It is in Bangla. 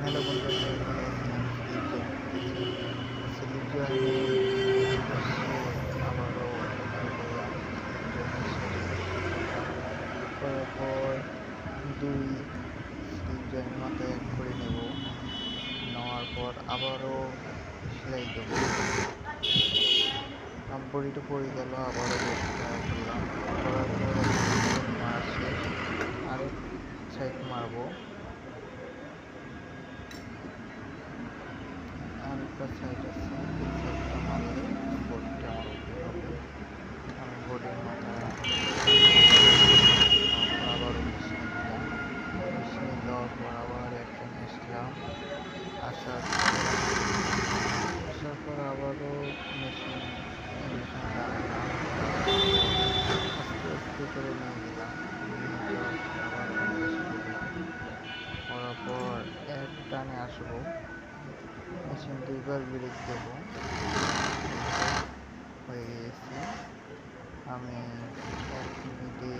আবারও করার পর দুই জার্নি মাথায় করে নেব। নেওয়ার পর আবারও সেলাই দেবো। বডিটা পড়ে গেল, আবারও করলাম। সাইড মারবো। আরেকটা সাইড আছে সাইডটা মারলে বডিটা আমার উপরে হবে। আমি বডির মাথায় আবারও মেশিনে দিলাম। মেশিনে দেওয়ার পর আবার একটা আসলাম। আসার পর আবারও মেশিন মেশিন আস্তে আস্তে করে নিয়ে আবার মেশিনে দিলাম। করার পর এক টানে আসব। আচ্ছা, এখন দুইবার ব্রেক দেব। হয়ে গেছে। আমি এক মিনিটে